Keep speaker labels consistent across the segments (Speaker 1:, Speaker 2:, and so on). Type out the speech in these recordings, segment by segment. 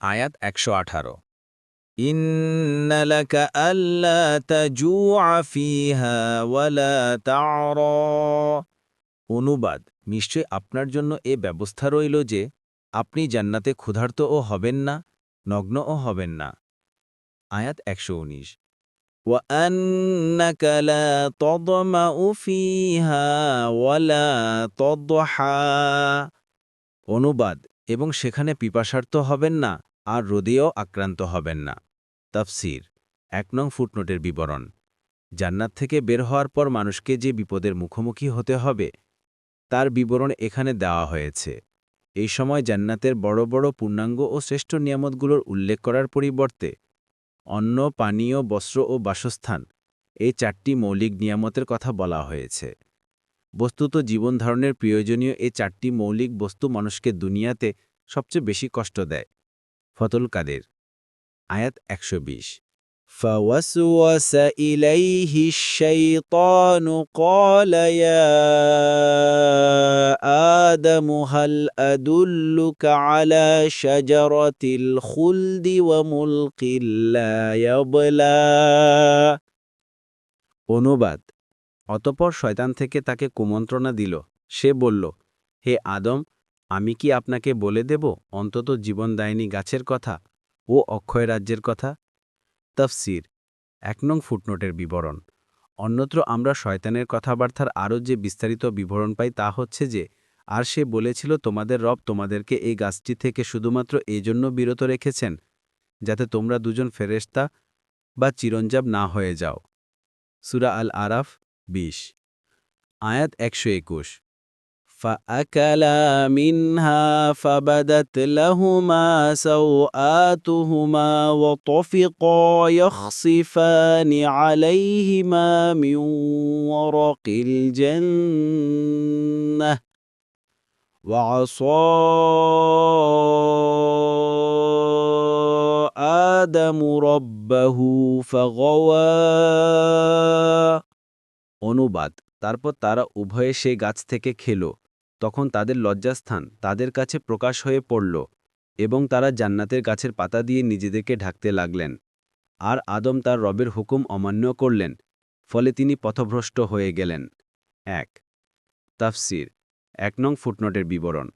Speaker 1: আয়াত একশো আঠারো ইন্নালাক আল্লা তাজুআ ফিহা ওয়ালা তা'রা অনুবাদ নিশ্চয় আপনার জন্য এ ব্যবস্থা রইল যে আপনি জান্নাতে ক্ষুধার্তও হবেন না নগ্নও হবেন না আয়াত একশো উনিশ وأنك لا تظمأ فيها ولا تضحى অনুবাদ এবং সেখানে পিপাসার্থ হবেন না আর রোদেও আক্রান্ত হবেন না। তাফসির, এক নং ফুটনোটের বিবরণ। জান্নাত থেকে বের হওয়ার পর মানুষকে যে বিপদের মুখোমুখি হতে হবে, তার বিবরণ এখানে দেওয়া হয়েছে। এই সময় জান্নাতের বড় বড় পূর্ণাঙ্গ ও শ্রেষ্ঠ নিয়ামতগুলোর উল্লেখ করার পরিবর্তে অন্ন, পানীয়, বস্ত্র ও বাসস্থান এই চারটি মৌলিক নিয়ামতের কথা বলা হয়েছে। বস্তুত জীবনধারণের প্রয়োজনীয় এই চারটি মৌলিক বস্তু মানুষকে দুনিয়াতে সবচেয়ে বেশি কষ্ট দেয়। ফতল কাদের আয়াত একশো বিশ فوسوس إليه الشيطان قال يا آدم هل أدلك على شجرة الخلد وملك لا يبلى অনুবাদ অতপর শয়তান থেকে তাকে কুমন্ত্রণা দিল সে বলল হে আদম আমি কি আপনাকে বলে দেব অন্তত জীবনদায়িনী গাছের কথা ও অক্ষয় রাজ্যের কথা? তফসির, এক নং ফুটনোটের বিবরণ। অন্যত্র আমরা শয়তানের কথাবার্তার আরও যে বিস্তারিত বিবরণ পাই তা হচ্ছে যে, আর সে বলেছিল, তোমাদের রব তোমাদেরকে এই গাছটি থেকে শুধুমাত্র এই জন্য বিরত রেখেছেন, যাতে তোমরা দুজন ফেরেশতা বা চিরঞ্জাব না হয়ে যাও। সুরা আল আরাফ বিশ, আয়াত একশো একুশ। فأكلا منها فبدت لهما سوآتهما وطفقا يخصفان عليهما من ورق الجنة وعصى آدم ربه فغوى অনুবাদ তারপর তারা উভয়ে সে গাছ থেকে খেল তখন তাদের লজ্জাস্থান তাদের কাছে প্রকাশ হয়ে পড়ল এবং তারা জান্নাতের গাছের পাতা দিয়ে নিজেদেরকে ঢাকতে লাগলেন। আর আদম তার রবের হুকুম অমান্য করলেন, ফলে তিনি পথভ্রষ্ট হয়ে গেলেন। এক। তাফসির, এক নং ফুটনোটের বিবরণ।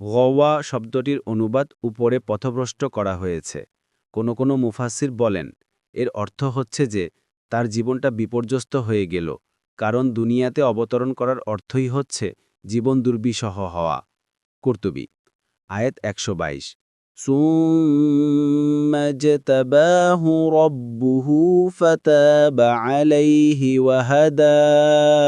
Speaker 1: গওয়া শব্দটির অনুবাদ উপরে পথভ্রষ্ট করা হয়েছে। কোনো কোনো মুফাসির বলেন, এর অর্থ হচ্ছে যে, তার জীবনটা বিপর্যস্ত হয়ে গেল, কারণ দুনিয়াতে অবতরণ করার অর্থই হচ্ছে জীবন দুর্বিষহ হওয়া কর্তুবী আয়াত একশো বাইশ ثم اجتباه ربه فتاب عليه وهداه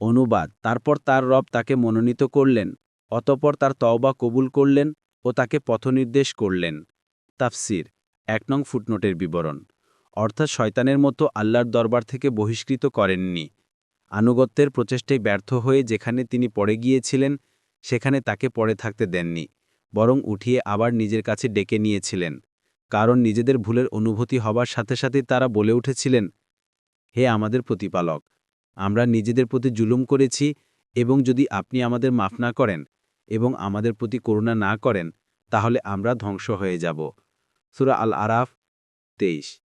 Speaker 1: অনুবাদ তারপর তার রব তাকে মনোনীত করলেন অতপর তার তওবা কবুল করলেন ও তাকে পথনির্দেশ করলেন তাফসির এক নং ফুটনোটের বিবরণ অর্থাৎ শয়তানের মতো আল্লাহর দরবার থেকে বহিষ্কৃত করেননি আনুগত্যের প্রচেষ্টায় ব্যর্থ হয়ে যেখানে তিনি পড়ে গিয়েছিলেন, সেখানে তাকে পড়ে থাকতে দেননি, বরং উঠিয়ে আবার নিজের কাছে ডেকে নিয়েছিলেন। কারণ নিজেদের ভুলের অনুভূতি হবার সাথে সাথে তারা বলে উঠেছিলেন, হে আমাদের প্রতিপালক, আমরা নিজেদের প্রতি জুলুম করেছি এবং যদি আপনি আমাদের মাফ না করেন এবং আমাদের প্রতি করুণা না করেন, তাহলে আমরা ধ্বংস হয়ে যাব। সুরা আল আরাফ তেইশ।